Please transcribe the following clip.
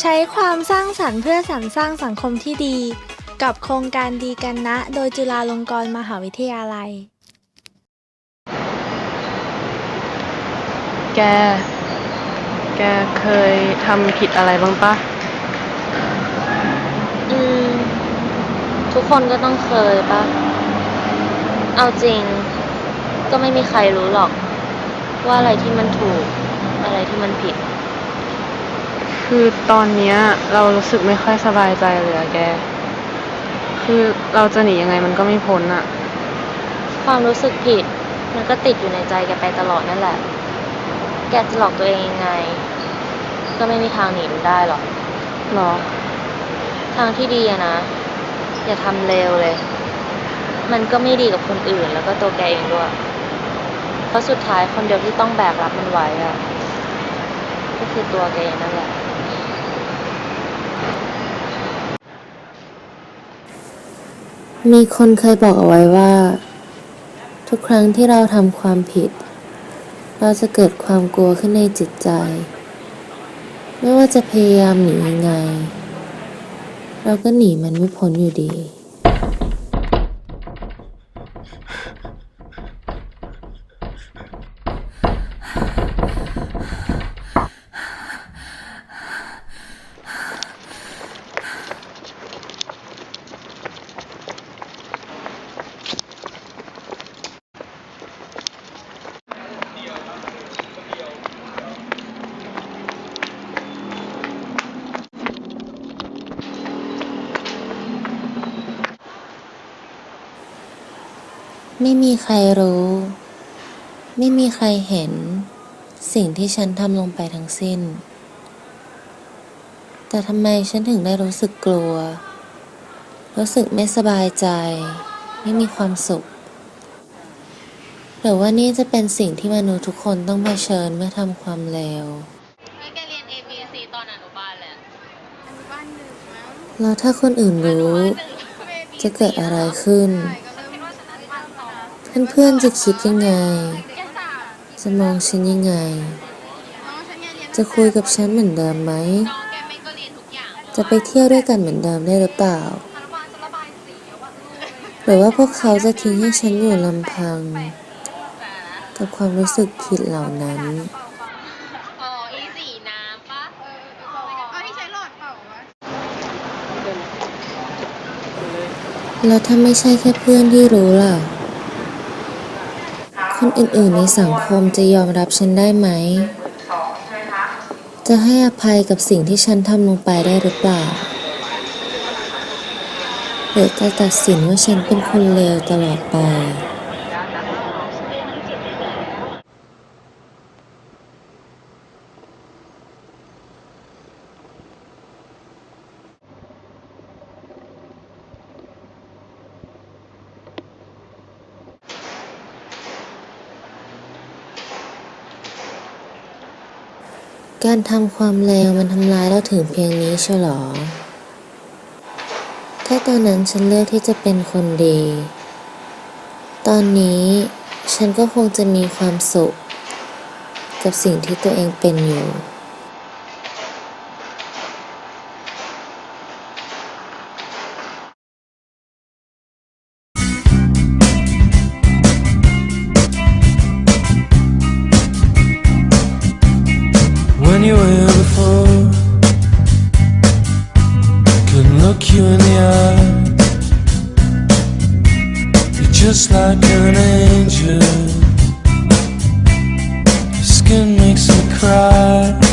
ใช้ความสร้างสรรค์เพื่อสรรสร้างสังคมที่ดี กับโครงการดีกันนะ โดยจุฬาลงกรณ์มหาวิทยาลัย แก แกเคยทำผิดอะไรบ้างปะ อืม ทุกคนก็ต้องเคยปะ เอาจริง ก็ไม่มีใครรู้หรอก ว่าอะไรที่มันถูก อะไรที่มันผิด คือตอนเนี้ยเรารู้สึกไม่ค่อยสบายใจเลยอะแก คือเราจะหนียังไงมันก็ไม่พ้นอะความรู้สึกผิด มันก็ติดอยู่ในใจแกไปตลอดนั่นแหละ แกจะหลอกตัวเองยังไง ก็ไม่มีทางหนีมันได้หรอก หรอ ทางที่ดีอะนะ อย่าทำเร็วเลย มันก็ไม่ดีกับคนอื่นแล้วก็ตัวแกเองด้วย เพราะสุดท้ายคนเดียวที่ต้องแบกรับมันไว้อะก็คือตัวแกเองนั่นแหละ มีคนเคยบอกเอาไว้ว่า ทุกครั้งที่เราทำความผิด เราจะเกิดความกลัวขึ้นในจิตใจ ไม่ว่าจะพยายามหนียังไง เราก็หนีมันไม่พ้นอยู่ดี ไม่มีใครรู้ ไม่มีใครเห็น สิ่งที่ฉันทำลงไปทั้งสิ้น แต่ทำไมฉันถึงได้รู้สึกกลัว รู้สึกไม่สบายใจ ไม่มีความสุข หรือว่านี่จะเป็นสิ่งที่มนุษย์ทุกคนต้องเผชิญเมื่อทำความเลวแกเรียน A B C ตอนอนุบาลแหละแล้วถ้าคนอื่นรู้ จะเกิดอะไรขึ้น เพื่อนๆจะคิดยังไง จะมองฉันยังไง จะคุยกับฉันเหมือนเดิมไหม จะไปเที่ยวด้วยกันเหมือนเดิมได้หรือเปล่า หรือว่าพวกเขาจะทิ้งให้ฉันอยู่ลำพัง กับความรู้สึกผิดเหล่านั้นแล้วถ้าไม่ใช่แค่เพื่อนที่รู้ล่ะ คนอื่นๆในสังคมจะยอมรับฉันได้ไหม จะให้อภัยกับสิ่งที่ฉันทำลงไปได้หรือเปล่า หรือจะตัดสินว่าฉันเป็นคนเลวตลอดไป การทำความเลวมันทำร้ายเราถึงเพียงนี้เชียวหรอ ถ้าตอนนั้นฉันเลือกที่จะเป็นคนดี ตอนนี้ฉันก็คงจะมีความสุข กับสิ่งที่ตัวเองเป็นอยู่ just like an angel. Your skin makes me cry.